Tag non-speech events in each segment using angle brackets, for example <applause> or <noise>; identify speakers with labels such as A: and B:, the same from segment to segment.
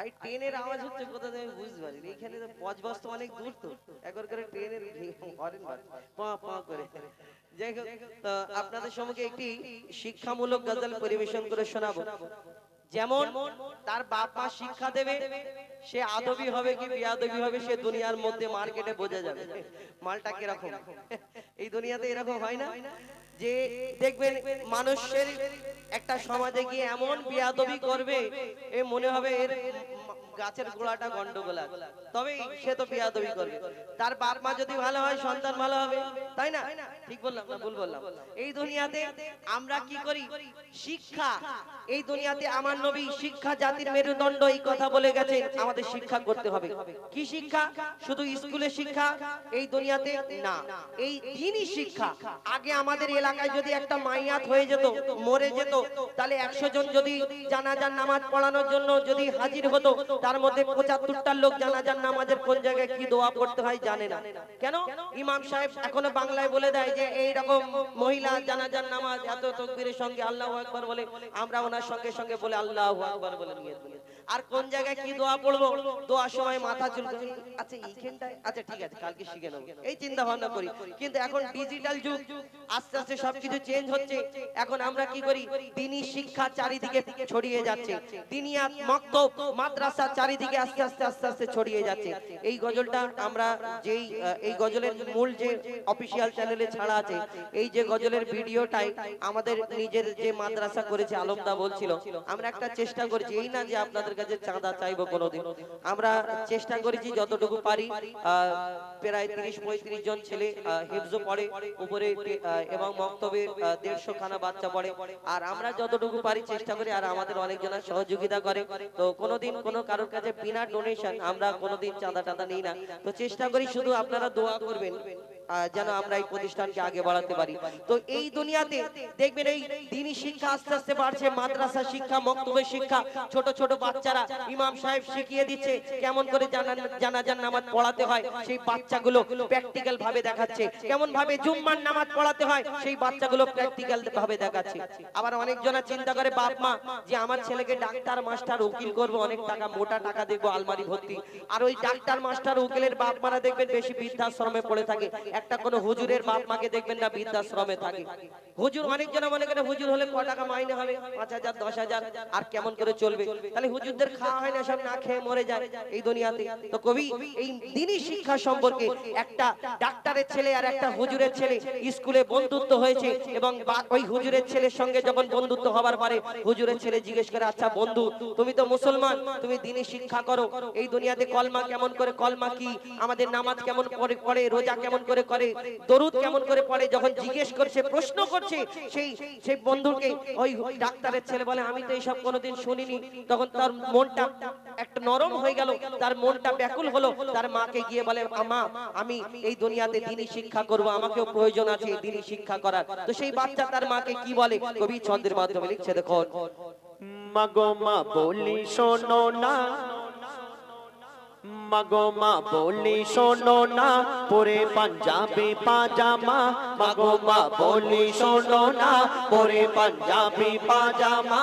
A: আর এই ট্রেনের আওয়াজ হচ্ছে কোথা থেকে বুঝতে পারি এখানে তো পজবাস তো অনেক দূর তো। একবার করে ট্রেনের হরেন পা পা করে। যাই হোক আপনাদের সম্মুখে একটি শিক্ষামূলক গজল পরিবেশন করে শোনাবো। যেমন তার বাপ মা শিক্ষা দেবে সে আদবি হবে কি বেয়াদবি হবে সে দুনিয়ার মধ্যে মার্কেটে বোঝা যাবে। মালটা কীরকম? <laughs> এই দুনিয়াতে এরকম হয় না যে দেখবেন মানুষের একটা সমাজে গিয়ে এমন বিয়াদবি করবে এ মনে হবে এর গাছের গোড়াটা গন্ডগোল আছে তবে সে তো বিয়াদবি করবে। তার বাপ মা যদি ভালো হয় সন্তান ভালো হবে। তাই না? ঠিক বললাম না ভুল বললাম। এই দুনিয়াতে আমরা কি করি? শিক্ষা। এই দুনিয়াতে আমার নবী শিক্ষা জাতির মেরুদণ্ড এই কথা বলে গেছে আমাদের শিক্ষা করতে হবে। কি শিক্ষা? শুধু স্কুলে শিক্ষা এই দুনিয়াতে না। এই দিনই শিক্ষা। আগে আমাদের এলাকায় যদি একটা মাইয়াত হয়ে যেত মরে যেত তাহলে একশো জন যদি জানাজার নামাজ পড়ানোর জন্য যদি হাজির হতো তার মধ্যে পঁচাত্তরটা লোক জানাজার নামাজের কোন জায়গায় কি দোয়া পড়তে হয় জানে না কেন ইমাম সাহেব এখনও বাংলায় বলে দেয় যে এই রকম মহিলা যান নামাজ, এত তকবীরের সঙ্গে আল্লাহ আকবার বলে, আমরা ওনার সঙ্গে সঙ্গে বলে আল্লাহ আকবার বলে নিয়ে। আর কোন জায়গায় কি দোয়া পড়ব? দোয়ার সময় মাথা চুলকে আচ্ছা এইখানটায় আচ্ছা ঠিক আছে কালকে শিখে নেব। এই চিন্তা ভাবনা করি। কিন্তু এখন ডিজিটাল যুগ। আস্তে আস্তে সবকিছু চেঞ্জ হচ্ছে। এখন আমরা কি করি? দিনী শিক্ষা চারিদিকে ছড়িয়ে যাচ্ছে। দিনিয়াত মক্তব মাদ্রাসা চারিদিকে আস্তে আস্তে আস্তে আস্তে ছড়িয়ে যাচ্ছে। এই গজলটা আমরা যেই এই গজলের মূল যে অফিসিয়াল চ্যানেলে ছাড়া আছে এই যে গজলের ভিডিওটাই আমাদের নিজের যে মাদ্রাসা করেছে আলমদা বলছিল। আমরা একটা চেষ্টা করেছি এই না যে আপনাদের কাছে চাঁদা চাইব কোনোদিন। আমরা চেষ্টা করেছি যতটুকু পারি প্রায় তিরিশ পঁয়ত্রিশ জন ছেলে হিফজো পড়ে উপরে এবং মক্তবে দেড়শো খানা বাচ্চা পড়ে। আর আমরা যতটুকু পারি চেষ্টা করি আর আমাদের অনেকজনা সহযোগিতা করে। তো কোনোদিন কোনো কারোর কাছে বিনা ডোনেশন আমরা কোনোদিন চাঁদা টাদা নিই না। তো চেষ্টা করি শুধু আপনারা দোয়া করবেন। যেন আমরা এই প্রতিষ্ঠানকে আগে বাড়াতে পারি। তো এই দুনিয়াতে দেখবেন এই দিনী শিক্ষা আস্তে আস্তে বাড়ছে মাদ্রাসা শিক্ষা মক্তবের শিক্ষা ছোট ছোট বাচ্চারা ইমাম সাহেব শিখিয়ে দিচ্ছে কেমন করে জানা- জানাজার নামাজ পড়াতে হয় সেই বাচ্চাগুলো প্র্যাকটিক্যাল ভাবে দেখাচ্ছে। কেমন ভাবে জুম্মার নামাজ পড়াতে হয় সেই বাচ্চাগুলো প্র্যাকটিক্যাল ভাবে দেখাচ্ছে। আবার অনেকজনা চিন্তা করে বাপ মা যে আমার ছেলেকে ডাক্তার মাস্টার উকিল করব অনেক টাকা মোটা টাকা দেখব আলমারি ভর্তি আর ওই ডাক্তার মাস্টার উকিলের বাপ মারা দেখবেন বেশি বৃদ্ধাশ্রমে পড়ে থাকে একটা কোনো হুজুরের বাপ মাকে দেখবেন না বৃদ্ধাশ্রমে থাকে। হুজুর অনেকজন মনে করে হুজুর হলে ক টাকা মাইনে হবে? পাঁচ হাজার, দশ হাজার? আর কেমন করে চলবে? তাহলে হুজুরদের খাওয়া হয় না, সব না খেয়ে মরে যায় এই দুনিয়াতে। তো কবি, এই দিনই শিক্ষা সম্পর্কে একটা ডাক্তারের ছেলে আর একটা হুজুরের ছেলে স্কুলে বন্ধুত্ব হয়েছে এবং ওই হুজুরের ছেলের সঙ্গে যখন বন্ধুত্ব হবার পরে হুজুরের ছেলে জিজ্ঞেস করে আচ্ছা বন্ধু, তুমি তো মুসলমান, তুমি দিনই শিক্ষা করো। এই দুনিয়াতে কলমা কেমন করে, কলমা কি? আমাদের নামাজ কেমন করে পড়ে, রোজা কেমন করে করে, দরুদ কেমন করে পড়ে, যখন জিজ্ঞেস করছে প্রশ্ন করছে, সেই সেই বন্ধুকে, ওই ডাক্তারের ছেলে বলে, আমি তো এইসব কোনোদিন শুনিনি। তখন তার মনটা একটা নরম হয়ে গেল, তার মনটা ব্যাকুল হলো, তার মাকে গিয়ে বলে মা আমি এই দুনিয়াতে দিনই শিক্ষা করব, আমাকেও প্রয়োজন আছে দিনই শিক্ষা করার। তো সেই বাচ্চা তার মাকে কি বলে? কবি ছন্দের মাধ্যমে লিখছে, দেখুন।
B: মাগো মা, বলি শোনো না। মাগো মা, বলি শোনো না, পরে পাঞ্জাবি পাজামা। মাগো মা, বলি শোনো না, পরে পাঞ্জাবি পাজামা।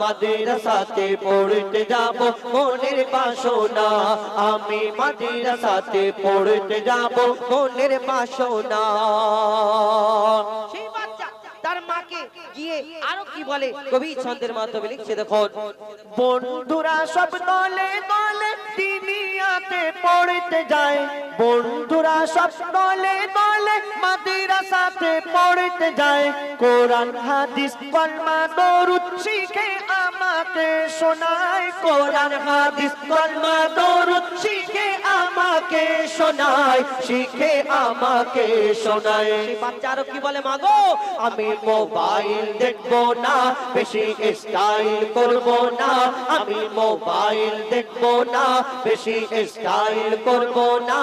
B: মাদ্রাসাতে পড়তে যাব মনের বাসনা। আমি মাদ্রাসাতে পড়তে যাব মনের বাসনা।
A: সেই বাচ্চা তার মাকে গিয়ে আরও কি বলে? কবি ছন্দের মাধ্যমে লিখছে দেখুন।
B: বন্ধুরা সব দলে দলে দুনিয়াতে পড়তে যায়। বন্ধুরা সব দলে দলে মাদ্রাসাতে পড়তে যায়। কোরআন হাদিস কলমা দরুদ শিখে আমাকে শোনায়, কোরআন, হাদিস কলমা দরুদ। শিখে আমাকে শোনায়, শিখে আমাকে শোনায়।
A: সেই বাচ্চা আরও কি বলে মাগো
B: আমি মোবাইল দেখব না, বেশি স্টাইল করব না। আমি মোবাইল দেখব না, বেশি স্টাইল করব না।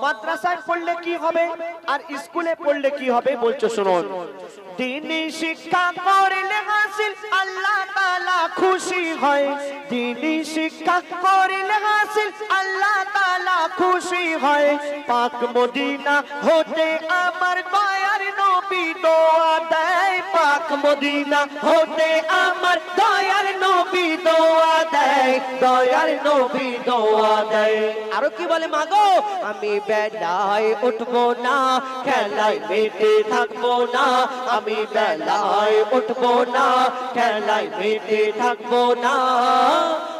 B: মাদ্রাসায় পড়লে কি হবে? আর স্কুলে পড়লে কি হবে? বলছো, শুনুন। দিনী শিক্ষা করলে হাসিল, আল্লাহ তাআলা খুশি হয়। দিনী শিক্ষা করলে হাসিল, আল্লাহ তাআলা খুশি হয়। পাক মদিনা হতে আমার নবী দোয়া দেয় পাক মদিনা, হতে আমার দয়ার নবী দোয়া দেয় দয়ার নবী দোয়া দেয়
A: আরও কি বলে, মাগো, আমি বেলায় উঠবো না, খেলায় মেতে থাকব না, আমি বেলায় উঠবো না, খেলায় মেতে থাকব না।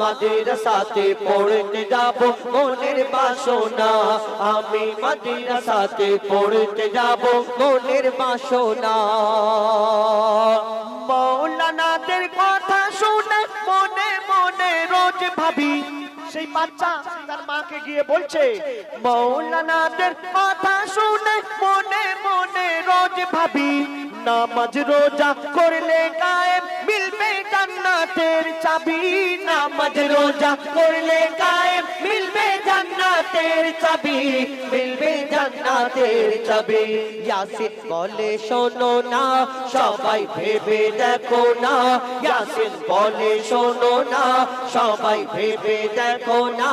A: মাদ্রাসাতে পড়তে যাব, মনের বাসনা। আমি মাদ্রাসাতে পড়তে যাব, মনের বাসনা।
B: মৌলানাদের কথা শুনে মনে মনে রোজ ভাবি, সেই বাচ্চা তার মাকে গিয়ে বলছে, মৌলানাদের কথা শুনে মনে মনে রোজ ভাবি, নামাজ রোজা করলে গায়েব জান্নাতের চাবি নামাজ রোজা করলে কায়েম মিলবে জান্নাতের চাবি,
A: মিলবে জান্নাতের চাবি। ইয়াসিন বলে, শোনো না, সবাই ভেবে দেখো না। ইয়াসিন বলে, শোনো না, সবাই ভেবে দেখো না।